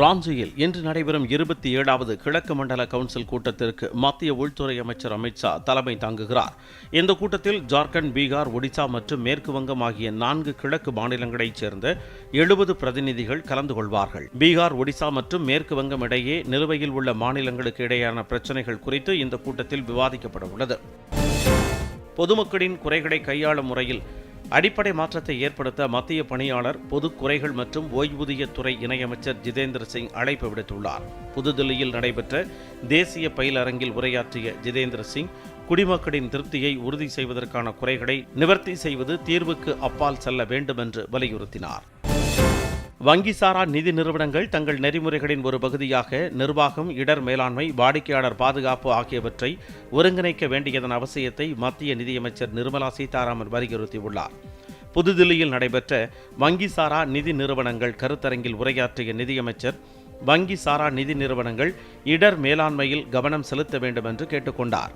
ராஞ்சியில் இன்று நடைபெறும் இருபத்தி ஏழாவது கிழக்கு மண்டல கவுன்சில் கூட்டத்திற்கு மத்திய உள்துறை அமைச்சர் அமித்ஷா தலைமை தாங்குகிறார். இந்த கூட்டத்தில் ஜார்க்கண்ட் பீகார் ஒடிசா மற்றும் மேற்கு வங்கம் ஆகிய நான்கு கிழக்கு மாநிலங்களைச் சேர்ந்த எழுபது பிரதிநிதிகள் கலந்து கொள்வார்கள். பீகார் ஒடிசா மற்றும் மேற்கு வங்கம் இடையே நிலுவையில் உள்ள மாநிலங்களுக்கு இடையேயான பிரச்சினைகள் குறித்து இந்த கூட்டத்தில் விவாதிக்கப்பட உள்ளது. பொதுமக்களின் குறைகளை கையாளும் முறையில் அடிப்படை மாற்றத்தை ஏற்படுத்த மத்திய பணியாளர் பொது குறைகள் மற்றும் ஓய்வூதியத்துறை இணையமைச்சர் ஜிதேந்திர சிங் அழைப்பு விடுத்துள்ளார். புதுதில்லியில் நடைபெற்ற தேசிய பயிலரங்கில் உரையாற்றிய ஜிதேந்திர சிங் குடிமக்களின் திருப்தியை உறுதி செய்வதற்கான குறைகளை நிவர்த்தி செய்வது தீர்வுக்கு அப்பால் செல்ல வேண்டும் என்று வலியுறுத்தினார். வங்கிசாரா நிதி நிறுவனங்கள் தங்கள் நெறிமுறைகளின் ஒரு பகுதியாக நிர்வாகம் இடர் மேலாண்மை வாடிக்கையாளர் பாதுகாப்பு ஆகியவற்றை ஒருங்கிணைக்க வேண்டியதன் அவசியத்தை மத்திய நிதியமைச்சர் நிர்மலா சீதாராமன் வலியுறுத்தியுள்ளார். புதுதில்லியில் நடைபெற்ற வங்கிசாரா நிதி நிறுவனங்கள் கருத்தரங்கில் உரையாற்றிய நிதியமைச்சர் வங்கி சாரா நிதி நிறுவனங்கள் இடர் மேலாண்மையில் கவனம் செலுத்த வேண்டும் என்று கேட்டுக்கொண்டார்.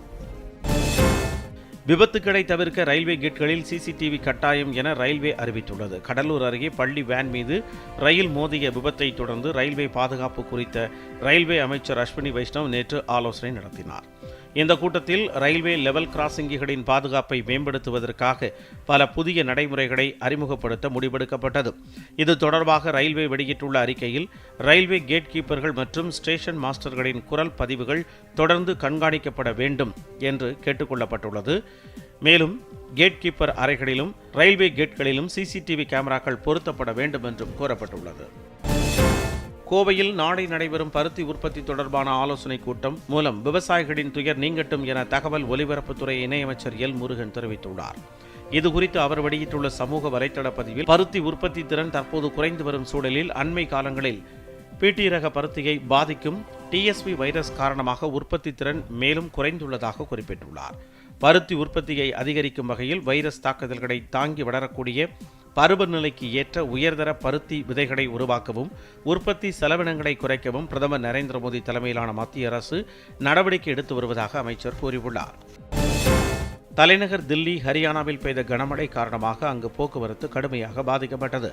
விபத்துக்களை தவிர்க்க ரயில்வே கேட்களில் சிசிடிவி கட்டாயம் என ரயில்வே அறிவித்துள்ளது. கடலூர் அருகே பள்ளி வேன் மீது ரயில் மோதிய விபத்தை தொடர்ந்து ரயில்வே பாதுகாப்பு குறித்த ரயில்வே அமைச்சர் அஸ்வினி வைஷ்ணவ் நேற்று ஆலோசனை நடத்தினார். இந்த கூட்டத்தில் ரயில்வே லெவல் கிராசிங்குகளின் பாதுகாப்பை மேம்படுத்துவதற்காக பல புதிய நடைமுறைகளை அறிமுகப்படுத்த முடிவெடுக்கப்பட்டது. இது தொடர்பாக ரயில்வே வெளியிட்டுள்ள அறிக்கையில் ரயில்வே கேட் கீப்பர்கள் மற்றும் ஸ்டேஷன் மாஸ்டர்களின் குரல் பதிவுகள் தொடர்ந்து கண்காணிக்கப்பட வேண்டும் என்று கேட்டுக்கொள்ளப்பட்டுள்ளது. மேலும் கேட் கீப்பர் அறைகளிலும் ரயில்வே கேட்களிலும் சிசிடிவி கேமராக்கள் பொருத்தப்பட வேண்டும் என்றும் கூறப்பட்டுள்ளது. கோவையில் நாளை நடைபெறும் பருத்தி உற்பத்தி தொடர்பான ஆலோசனைக் கூட்டம் மூலம் விவசாயிகளின் துயர் நீங்கட்டும் என தகவல் ஒலிபரப்புத்துறை இணையமைச்சர் எல் முருகன் தெரிவித்துள்ளார். இதுகுறித்து அவர் வெளியிட்டுள்ள சமூக வலைதள பதிவில் பருத்தி உற்பத்தி திறன் தற்போது குறைந்து வரும் சூழலில் அண்மை காலங்களில் பிடி ரக பருத்தியை பாதிக்கும் டிஎஸ்பி வைரஸ் காரணமாக உற்பத்தி திறன் மேலும் குறைந்துள்ளதாக குறிப்பிட்டுள்ளார். பருத்தி உற்பத்தியை அதிகரிக்கும் வகையில் வைரஸ் தாக்குதல்களை தாங்கி வளரக்கூடிய பருவநிலைக்கு ஏற்ற உயர்தர பருத்தி விதைகளை உருவாக்கவும் உற்பத்தி செலவினங்களை குறைக்கவும் பிரதமர் நரேந்திர மோடி தலைமையிலான மத்திய அரசு நடவடிக்கை எடுத்து வருவதாக அமைச்சர் கூறியுள்ளார். தலைநகர் தில்லி ஹரியானாவில் பெய்த கனமழை காரணமாக அங்கு போக்குவரத்து கடுமையாக பாதிக்கப்பட்டது.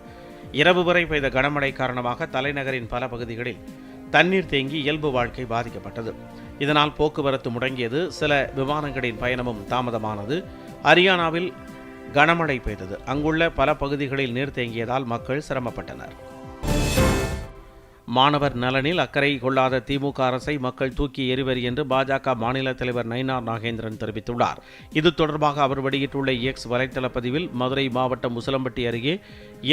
இரவு வரை பெய்த கனமழை காரணமாக தலைநகரின் பல பகுதிகளில் தண்ணீர் தேங்கி இயல்பு வாழ்க்கை பாதிக்கப்பட்டது. இதனால் போக்குவரத்து முடங்கியது. சில விமானங்களின் பயணமும் தாமதமானது. ஹரியானாவில் கனமழை பெய்தது. அங்குள்ள பல பகுதிகளில் நீர் தேங்கியதால் மக்கள் சிரமப்பட்டனர். மாணவர் நலனில் அக்கறை கொள்ளாத திமுக அரசை மக்கள் தூக்கி எறிவர் என்று பாஜக மாநில தலைவர் நயினார் நாகேந்திரன் தெரிவித்துள்ளார். இது தொடர்பாக அவர் வெளியிட்டுள்ள எக்ஸ் வலைதள பதிவில் மதுரை மாவட்டம் முசலம்பட்டி அருகே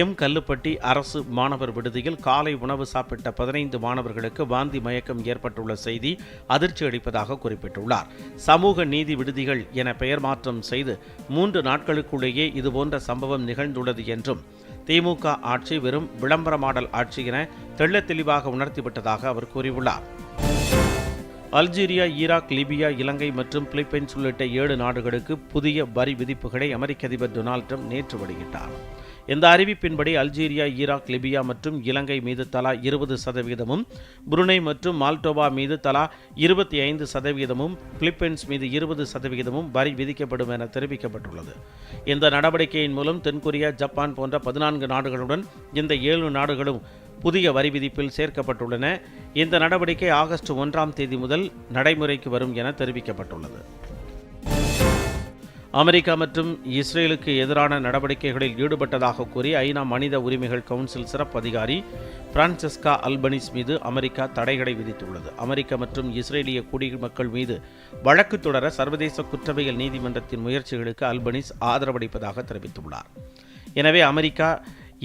எம் கல்லுப்பட்டி அரசு மாணவர் விடுதியில் காலை உணவு சாப்பிட்ட பதினைந்து மாணவர்களுக்கு வாந்தி மயக்கம் ஏற்பட்டுள்ள செய்தி அதிர்ச்சி அளிப்பதாக குறிப்பிட்டுள்ளார். சமூக நீதி விடுதிகள் என பெயர் மாற்றம் செய்து மூன்று நாட்களுக்குள்ளேயே இதுபோன்ற சம்பவம் நிகழ்ந்துள்ளது என்றும் திமுக ஆட்சி வெறும் விளம்பர மாடல் ஆட்சி என தெள்ள தெளிவாக உணர்த்திவிட்டதாக அவர் கூறியுள்ளார். அல்ஜீரியா ஈராக் லிபியா இலங்கை மற்றும் பிலிப்பைன்ஸ் உள்ளிட்ட ஏழு நாடுகளுக்கு புதிய வரி விதிப்புகளை அமெரிக்க அதிபர் டொனால்ட் ட்ரம்ப் நேற்று வெளியிட்டார். இந்த அறிவிப்பின்படி அல்ஜீரியா ஈராக் லிபியா மற்றும் இலங்கை மீது தலா இருபது சதவீதமும் புருனை மற்றும் மால்டோவா மீது தலா இருபத்தி ஐந்து சதவீதமும் பிலிப்பைன்ஸ் மீது இருபது சதவீதமும் வரி விதிக்கப்படும் என தெரிவிக்கப்பட்டுள்ளது. இந்த நடவடிக்கையின் மூலம் தென்கொரியா ஜப்பான் போன்ற பதினான்கு நாடுகளுடன் இந்த ஏழு நாடுகளும் புதிய வரி விதிப்பில் சேர்க்கப்பட்டுள்ளன. இந்த நடவடிக்கை ஆகஸ்ட் ஒன்றாம் தேதி முதல் நடைமுறைக்கு வரும் என தெரிவிக்கப்பட்டுள்ளது. அமெரிக்கா மற்றும் இஸ்ரேலுக்கு எதிரான நடவடிக்கைகளில் ஈடுபட்டதாக கூறி ஐநா மனித உரிமைகள் கவுன்சில் சிறப்பு அதிகாரி பிரான்செஸ்கா அல்பனிஸ் மீது அமெரிக்கா தடைகளை விதித்துள்ளது. அமெரிக்கா மற்றும் இஸ்ரேலிய குடிமக்கள் மீது வழக்கு தொடர சர்வதேச குற்றவியல் நீதிமன்றத்தின் முயற்சிகளுக்கு அல்பனிஸ் ஆதரவளிப்பதாக தெரிவித்துள்ளார். எனவே அமெரிக்கா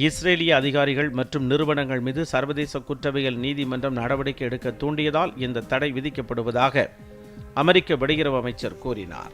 இஸ்ரேலிய அதிகாரிகள் மற்றும் நிறுவனங்கள் மீது சர்வதேச குற்றவியல் நீதிமன்றம் நடவடிக்கை எடுக்க தூண்டியதால் இந்த தடை விதிக்கப்படுவதாக அமெரிக்க வெளியுறவு அமைச்சர் கூறினார்.